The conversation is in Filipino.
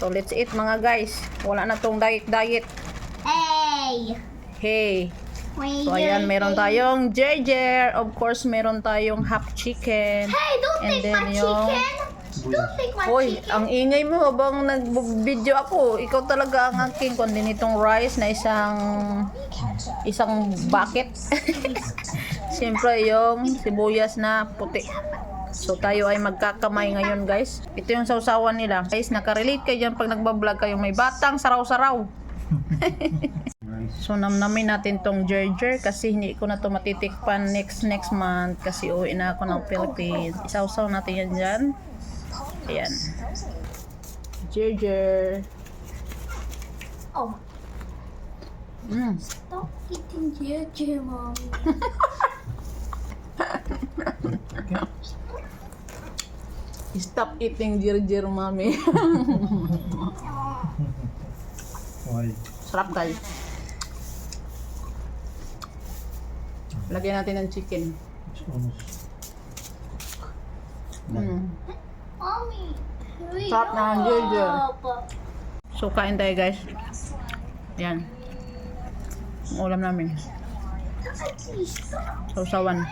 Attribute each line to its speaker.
Speaker 1: So let's eat mga guys. Wala na tong diet diet.
Speaker 2: Hey!
Speaker 1: Hey.
Speaker 2: When
Speaker 1: So ayan, meron tayong jerjer. Of course, meron tayong half chicken.
Speaker 2: Hey, don't
Speaker 1: And
Speaker 2: take my
Speaker 1: yung-
Speaker 2: chicken! Don't take my
Speaker 1: Hoy,
Speaker 2: chicken!
Speaker 1: ang ingay mo habang nag-video ako. Ikaw talaga ang aking kundi nitong rice na isang isang bucket. Siyempre yung sibuyas na puti. So tayo ay magkakamay ngayon guys. Ito yung sausawan nila. Guys, nakarelate kayo dyan pag nagbablog kayo. May batang saraw-saraw. So namnamin natin tong jerjer kasi hindi ko na to matitikpan next next month kasi uwi na ako ng Philippines. Isawsaw natin yan dyan. Ayan. Jerjer.
Speaker 2: Oh,
Speaker 1: Mm.
Speaker 2: stop eating ginger, mommy.
Speaker 1: Stop eating jerjer, mami.
Speaker 3: Why?
Speaker 1: Sarap guys. Lagyan natin ng chicken.
Speaker 3: It's almost
Speaker 1: Mm.
Speaker 2: Mommy,
Speaker 1: Stop na, ginger.
Speaker 2: up.
Speaker 1: So kain tayo guys. Ayan. Ang ulam namin.
Speaker 2: Stop.
Speaker 1: Sausawan.